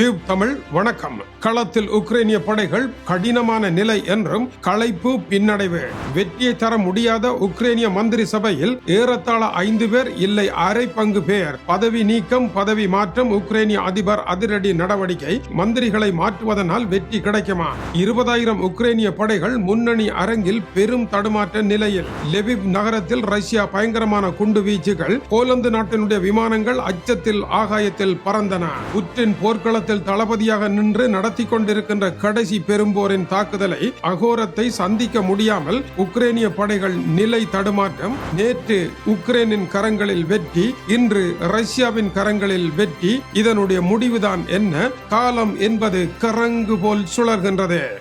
Tube Tamil வணக்கம். களத்தில் உக்ரைனிய படைகள் கடினமான நிலை என்றும் களைப்பு பின்னடைவு. வெற்றியை தர முடியாத உக்ரைனிய மந்திரி சபையில் ஏறத்தாழ ஐந்து பேர் இல்லை அரை பங்கு பேர். பதவி நீக்கம் பதவி மாற்றம் உக்ரைனிய அதிபர் அதிரடி நடவடிக்கை மந்திரிகளை மாற்றுவதனால் வெற்றி கிடைக்குமா? இருபதாயிரம் உக்ரைனிய படைகள் முன்னணி அரங்கில் பெரும் தடுமாற்ற நிலையில். லெவிவ் நகரத்தில் ரஷ்யா பயங்கரமான குண்டு வீச்சுகள் போலந்து நாட்டினுடைய விமானங்கள் அச்சத்தில் ஆகாயத்தில் பறந்தன. புற்றின் போர்க்களத்தில் தளபதியாக நின்று நடத்தி கொண்டிருக்கின்ற கடைசி பெரும்போரின் தாக்குதலை அகோரத்தை சந்திக்க முடியாமல் உக்ரைனிய படைகள் நிலை தடுமாற்றம் நேற்று உக்ரைனின் கரங்களில் வெற்றி இன்று ரஷ்யாவின் கரங்களில் வெற்றி. இதனுடைய முடிவுதான் என்ன? காலம் என்பது கரங்கு போல் சுழர்கின்றது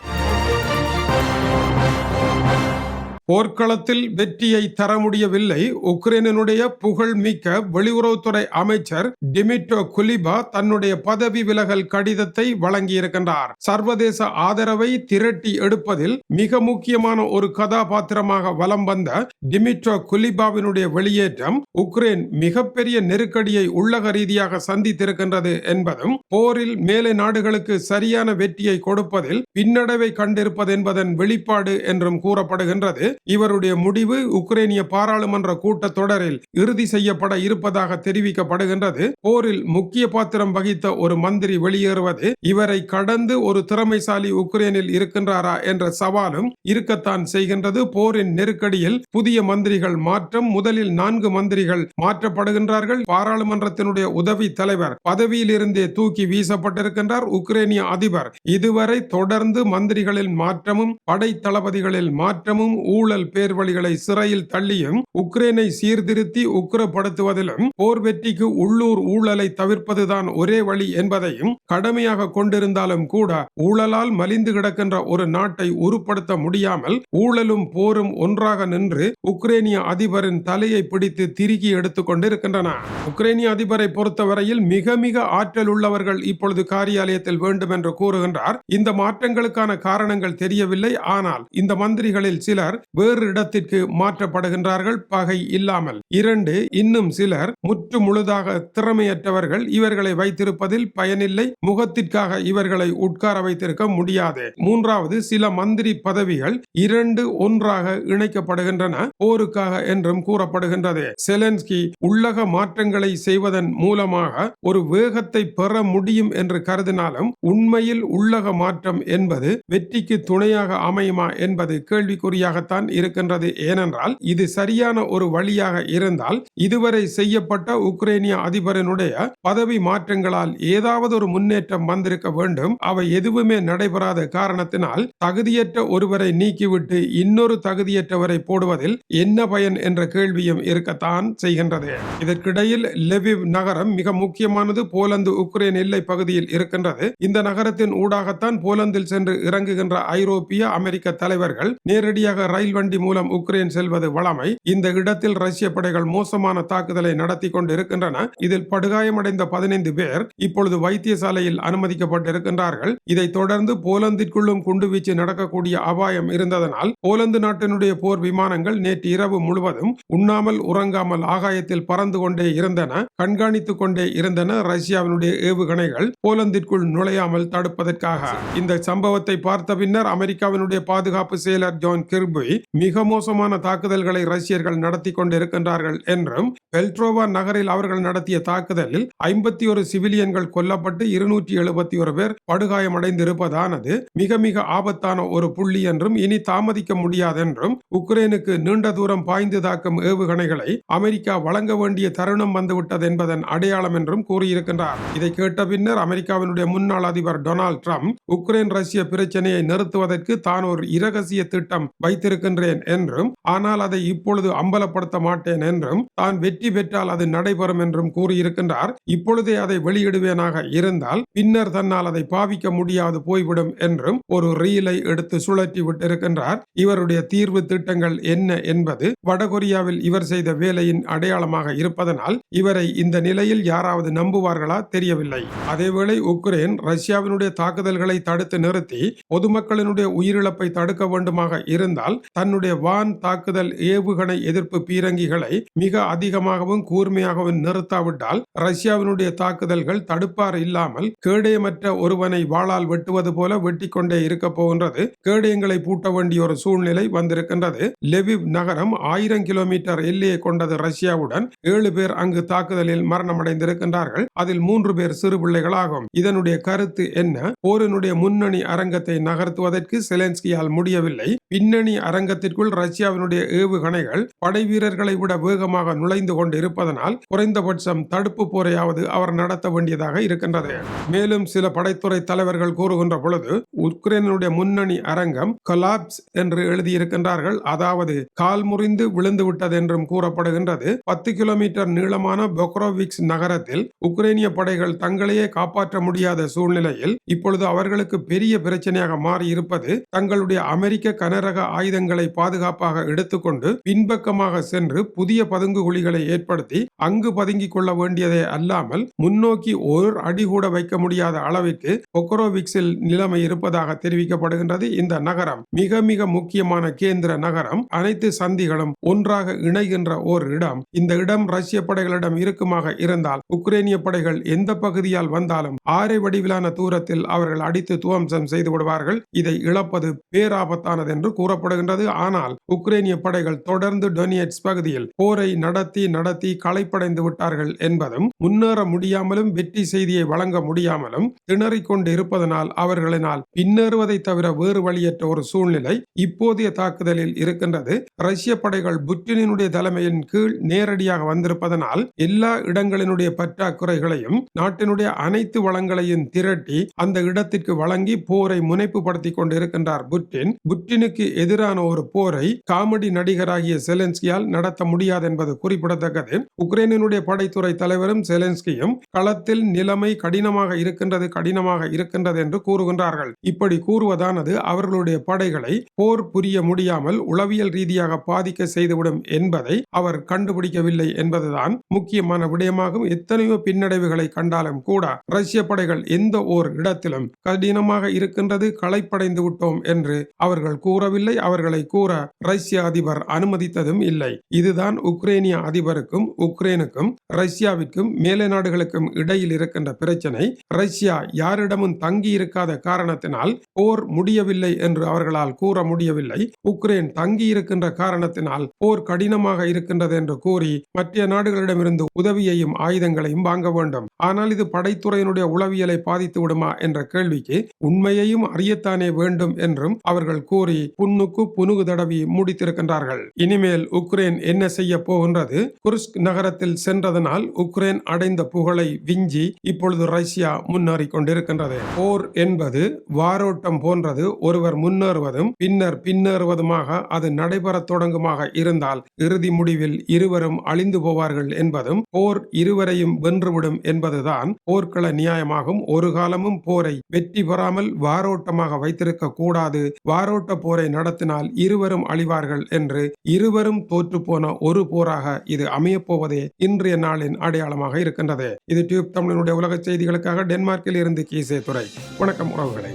போர்க்களத்தில் வெற்றியை தர முடியவில்லை. உக்ரைனுடைய புகழ்மிக்க வெளியுறவுத்துறை அமைச்சர் டிமிட்டோ குலிபா தன்னுடைய பதவி விலகல் கடிதத்தை வழங்கியிருக்கின்றார். சர்வதேச ஆதரவை திரட்டி எடுப்பதில் மிக முக்கியமான ஒரு கதாபாத்திரமாக வலம் வந்த டிமிட்ரோ குலிபாவினுடைய வெளியேற்றம் உக்ரைன் மிகப்பெரிய நெருக்கடியை உள்ளக ரீதியாக சந்தித்திருக்கின்றது என்பதும் போரில் மேலை நாடுகளுக்கு சரியான வெற்றியை கொடுப்பதில் பின்னடைவை கண்டிருப்பது என்பதன் வெளிப்பாடு என்றும் கூறப்படுகின்றது. இவருடைய முடிவு உக்ரைனிய பாராளுமன்ற கூட்டத்தொடரில் இறுதி செய்யப்பட இருப்பதாக தெரிவிக்கப்படுகின்றது. போரில் முக்கிய பாத்திரம் வகித்த ஒரு மந்திரி வெளியேறுவது இவரை கடந்து ஒரு திறமைசாலி உக்ரைனில் இருக்கின்றாரா என்ற சவாலும் இருக்கத்தான் செய்கின்றது. போரின் நெருக்கடியில் புதிய மந்திரிகள் மாற்றம் முதலில் நான்கு மந்திரிகள் மாற்றப்படுகின்றார்கள். பாராளுமன்றத்தினுடைய உதவி தலைவர் பதவியில் இருந்தே தூக்கி வீசப்பட்டிருக்கின்றார். உக்ரைனிய அதிபர் இதுவரை தொடர்ந்து மந்திரிகளில் மாற்றமும் படை தளபதிகளில் மாற்றமும் ஊழல் ஊழல் பேர்வழிகளை சிறையில் தள்ளியும் உக்ரைனை சீர்திருத்தி உக்கிரப்படுத்துவதிலும் போர் வெற்றிக்கு உள்ளூர் ஊழலை தவிர்ப்பதுதான் ஒரே வழி என்பதையும் கடமையாக கொண்டிருந்தாலும் கூட ஊழலால் மலிந்து கிடக்கின்ற ஒரு நாட்டை உருப்படுத்த முடியாமல் ஊழலும் போரும் ஒன்றாக நின்று உக்ரைனிய அதிபரின் தலையை பிடித்து திருகி எடுத்துக் கொண்டிருக்கின்றன. உக்ரைனிய அதிபரை பொறுத்தவரையில் மிக மிக ஆற்றல் உள்ளவர்கள் இப்பொழுது காரியாலயத்தில் வேண்டும் என்று கூறுகின்றார். இந்த மாற்றங்களுக்கான காரணங்கள் தெரியவில்லை. ஆனால் இந்த மந்திரிகளில் சிலர் வேறு இடத்திற்கு மாற்றப்படுகின்றார்கள் பகை இல்லாமல். இரண்டு இன்னும் சிலர் முற்று முழுதாக திறமையற்றவர்கள் இவர்களை வைத்திருப்பதில் பயனில்லை முகத்திற்காக இவர்களை உட்கார வைத்திருக்க முடியாது. மூன்றாவது சில மந்திரி பதவிகள் இரண்டு ஒன்றாக இணைக்கப்படுகின்றன போருக்காக என்றும் கூறப்படுகின்றது. செலன்ஸ்கி உள்ளக மாற்றங்களை செய்வதன் மூலமாக ஒரு வேகத்தை பெற முடியும் என்று கருதினாலும் உண்மையில் உள்ளக மாற்றம் என்பது வெற்றிக்கு துணையாக அமையுமா என்பது கேள்விக்குறியாகத்தான் இருக்கின்றது. ஏனென்றால் இது சரியான ஒரு வழியாக இருந்தால் இதுவரை செய்யப்பட்ட உக்ரைனிய அதிபரனுடைய பதவி மாற்றங்களால் ஏதாவது ஒரு முன்னேற்றம் வந்திருக்க வேண்டும். அவை எதுவுமே நடைபெறாத காரணத்தினால் தகுதியற்ற ஒருவரை நீக்கிவிட்டு இன்னொரு தகுதியற்றவரை போடுவதில் என்ன பயன் என்ற கேள்வியும் இருக்கத்தான் செய்கின்றது. இதற்கிடையில் லெவிவ் நகரம் மிக முக்கியமானது. போலந்து உக்ரைன் எல்லை பகுதியில் இருக்கின்றது. இந்த நகரத்தின் ஊடாகத்தான் போலந்தில் சென்று இறங்குகின்ற ஐரோப்பிய அமெரிக்க தலைவர்கள் நேரடியாக ரயில் வண்டி மூலம் உக்ரைன் செல்வது வழமை இந்த இடத்தில் ரஷ்ய படைகள் மோசமான தாக்குதலை நடத்தி கொண்டு இருக்கின்றன இதில் படுகாயமடைந்த பதினைந்து பேர் இப்பொழுது வைத்தியசாலையில் அனுமதிக்கப்பட்டிருக்கின்றார்கள். இதைத் தொடர்ந்து போலந்திற்குள்ளும் குண்டுவீச்சு நடக்கக்கூடிய அபாயம் இருந்ததனால் போலந்து நாட்டினுடைய போர் விமானங்கள் நேற்று இரவு முழுவதும் உண்ணாமல் உறங்காமல் ஆகாயத்தில் பறந்து கொண்டே இருந்தன கண்காணித்துக் கொண்டே இருந்தன ரஷ்யாவினுடைய ஏவுகணைகள் போலந்திற்குள் நுழையாமல் தடுப்பதற்காக. இந்த சம்பவத்தை பார்த்த பின்னர் அமெரிக்காவினுடைய பாதுகாப்பு செயலர் ஜான் கிர்பி மிக மோசமான தாக்குதல்களை ரஷ்யர்கள் நடத்தி கொண்டிருக்கின்றார்கள் என்றும் பெல்ட்ரோவா நகரில் அவர்கள் நடத்திய தாக்குதலில் ஐம்பத்தி ஒரு சிவிலியன்கள் கொல்லப்பட்டு இருநூற்றி எழுபத்தி ஒரு பேர் படுகாயமடைந்திருப்பதானது மிக மிக ஆபத்தான ஒரு புள்ளி என்றும் இனி தாமதிக்க முடியாதென்றும் உக்ரைனுக்கு நீண்ட தூரம் பாய்ந்து தாக்கும் ஏவுகணைகளை அமெரிக்கா வழங்க வேண்டிய தருணம் வந்துவிட்டது என்பதன் அடையாளம் என்றும் கூறியிருக்கின்றார். இதை கேட்ட பின்னர் அமெரிக்காவினுடைய முன்னாள் அதிபர் டொனால்ட் ட்ரம்ப் உக்ரைன் ரஷ்ய பிரச்சனையை நிறுத்துவதற்கு தான் ஒரு இரகசிய திட்டம் வைத்திருக்க இருக்கின்றேன் என்றும் ஆனால் அதை இப்பொழுது அம்பலப்படுத்த மாட்டேன் என்றும் தான் வெற்றி பெற்றால் அது நடைபெறும் என்றும் கூறியிருக்கின்றார். இப்பொழுதே அதை வெளியிடுவேனாக இருந்தால் பின்னர் தன்னால் அதை பாவிக்க முடியாது போய்விடும் என்றும் ஒரு ரீலை எடுத்து சுழற்றி விட்டிருக்கின்றார். இவருடைய தீர்வு திட்டங்கள் என்ன என்பது வடகொரியாவில் இவர் செய்த வேலையின் அடையாளமாக இருப்பதனால் இவரை இந்த நிலையில் யாராவது நம்புவார்களா தெரியவில்லை. அதேவேளை உக்ரைன் ரஷ்யாவினுடைய தாக்குதல்களை தடுத்து நிறுத்தி பொதுமக்களினுடைய உயிரிழப்பை தடுக்க வேண்டுமாக இருந்தால் தன்னுடைய வான் தாக்குதல் ஏவுகணை எதிர்ப்பு பீரங்கிகளை மிக அதிகமாகவும் கூர்மையாகவும் நிறுத்தாவிட்டால் ரஷ்யாவினுடைய தாக்குதல்கள் தடுப்பார் இல்லாமல் கேடயமற்ற ஒருவனை வாளால் வெட்டுவது போல வெட்டி கொண்டே இருக்க போகின்றது. கேடயங்களை பூட்ட வேண்டிய ஒரு சூழ்நிலை வந்திருக்கின்றது. லெவிவ் நகரம் ஆயிரம் கிலோமீட்டர் எல்லையை கொண்டது ரஷ்யாவுடன் ஏழு பேர் அங்கு தாக்குதலில் மரணமடைந்திருக்கின்றார்கள். அதில் மூன்று பேர் சிறு பிள்ளைகளாகும். இதனுடைய கருத்து என்ன? போரினுடைய முன்னணி அரங்கத்தை நகர்த்துவதற்கு செலன்ஸ்கியால் முடியவில்லை. பின்னணி அரங்கத்திற்குள் ரஷ்யாவினுடைய ஏவுகணைகள் படை வீரர்களை விட வேகமாக நுழைந்து கொண்டு இருப்பதனால் குறைந்தபட்சம் தடுப்பு போரையாவது அவர் நடத்த வேண்டியதாக இருக்கின்றது. மேலும் சில படைத்துறை தலைவர்கள் கூறுகின்ற பொழுது உக்ரைனுடைய முன்னணி அரங்கம் கலாப்ஸ் என்று எழுதியிருக்கின்றார்கள். அதாவது கால் முறிந்து விழுந்து விட்டது என்றும் கூறப்படுகின்றது. பத்து கிலோமீட்டர் நீளமான பொக்ரோவிக்ஸ் நகரத்தில் உக்ரைனிய படைகள் தங்களையே காப்பாற்ற முடியாத சூழ்நிலையில் இப்பொழுது அவர்களுக்கு பெரிய பிரச்சனையாக மாறி இருப்பது தங்களுடைய அமெரிக்க கனரக ஆயுதங்களை பாதுகாப்பாக எடுத்துக்கொண்டு பின்பக்கமாக சென்று புதிய பதுங்கு குழிகளை ஏற்படுத்தி அங்கு பதுங்கிக் கொள்ள வேண்டியதே அல்லாமல் முன்னோக்கி ஒரு அடி கூட வைக்க முடியாத அளவிற்கு பொக்கரோவிக்ஸில் நிலைமை இருப்பதாக தெரிவிக்கப்படுகின்றது இந்த நகரம். மிக மிக முக்கியமான கேந்திர நகரம். அனைத்து சந்திகளும் ஒன்றாக இணைகின்ற ஓர் இடம். இந்த இடம் ரஷ்ய படைகளிடம் இருக்குமாக இருந்தால் உக்ரைனிய படைகள் எந்த பகுதியால் வந்தாலும் ஆரை வடிவிலான தூரத்தில் அவர்கள் அடித்து துவம்சம் செய்து விடுவார்கள். இதை இழப்பது பேராபத்தானது என்று கூறப்படுகின்றது. ஆனால் உக்ரைனிய படைகள் தொடர்ந்து டொனியட்ஸ் பகுதியில் போரை நடத்தி நடத்தி களைப்படைந்து விட்டார்கள் என்பதும் முன்னேற முடியாமலும் வெற்றி செய்தியை வழங்க முடியாமலும் திணறிக் கொண்டு இருப்பதனால் அவர்களினால் பின்னேறுவதை தவிர வேறு வழியற்ற ஒரு சூழ்நிலை இப்போதைய தாக்குதலில் இருக்கின்றது. ரஷ்ய படைகள் புட்டினுடைய தலைமையின் கீழ் நேரடியாக வந்திருப்பதனால் எல்லா இடங்களினுடைய பற்றாக்குறைகளையும் நாட்டினுடைய அனைத்து வளங்களையும் திரட்டி அந்த இடத்திற்கு வழங்கி போரை முனைப்புபடுத்திக் கொண்டு இருக்கின்றார் புட்டின். புட்டினுக்கு எதிரான ஒரு போரை காமெடி நடிகராகிய செலென்ஸ்கியால் நடத்த முடியாது என்பது குறிப்பிடத்தக்கது. உக்ரைனினுடைய படைத்துறை தலைவரும் செலென்ஸ்கியும் களத்தில் நிலைமை கடினமாக இருக்கின்றது கடினமாக இருக்கின்றது என்று கூறுகின்றார்கள். இப்படி கூறுவதானது அவர்களுடைய படைகளை போர் புரிய முடியாமல் உளவியல் ரீதியாக பாதிக்க செய்துவிடும் என்பதை அவர் கண்டுபிடிக்கவில்லை என்பதுதான் முக்கியமான விடயமாகும். எத்தனையோ பின்னடைவுகளை கண்டாலும் கூட ரஷ்ய படைகள் எந்த ஓர் இடத்திலும் கடினமாக இருக்கின்றது களைப்படைந்து விட்டோம் என்று அவர்கள் கூறவில்லை. அவர்களை கூற ரஷ்ய அதிபர் அனுமதித்ததும் இல்லை. இதுதான் உக்ரைனிய அதிபருக்கும் உக்ரைனுக்கும் ரஷ்யாவிற்கும் மேலை நாடுகளுக்கும் இடையில் இருக்கின்ற பிரச்சனை. ரஷ்யா யாரிடமும் தங்கி இருக்காத காரணத்தினால் போர் முடியவில்லை என்று அவர்களால் கூற முடியவில்லை. உக்ரைன் தங்கி இருக்கின்ற காரணத்தினால் போர் கடினமாக இருக்கின்றது என்று கூறி மற்ற நாடுகளிடமிருந்து உதவியையும் ஆயுதங்களையும் வாங்க வேண்டும். ஆனால் இது படைத்துறையினுடைய உளவியலை பாதித்து விடுமா என்ற கேள்விக்கு உண்மையையும் அறியத்தானே வேண்டும் என்றும் அவர்கள் கூறி புண்ணுக்கு புனுகு தடவி முடித்திருக்கின்றார்கள். இனிமேல் உக்ரைன் என்ன செய்ய போகின்றது? குர்ஸ்க் நகரத்தில் சென்றதனால் உக்ரைன் அடைந்த புகழை விஞ்சி இப்பொழுது ரஷ்யா முன்னேறி கொண்டிருக்கின்றது. போர் என்பது வாரோட்டம் போன்றது. ஒருவர் முன்னேறுவதும் பின்னர் பின்னேறுவதுமாக அது நடைபெறத் தொடங்குமாக இருந்தால் இறுதி முடிவில் இருவரும் அழிந்து போவார்கள் என்பதும் போர் இருவரையும் வென்றுவிடும் என்பதுதான் போர்க்கள நியாயமாகும். ஒரு காலமும் போரை வெற்றி பெறாமல் வாரோட்டமாக வைத்திருக்க கூடாது. வாரோட்ட போரை நடத்தினால் இருவரும் அழிவார்கள் என்று இருவரும் தோற்று போன ஒரு போராக இது அமையப்போவதே இன்றைய நாளின் அடையாளமாக இருக்கின்றது. இது டியூப் தமிழனுடைய உலக செய்திகளுக்காக டென்மார்க்கில் இருந்து கீசே துறை வணக்கம் உறவுகளை.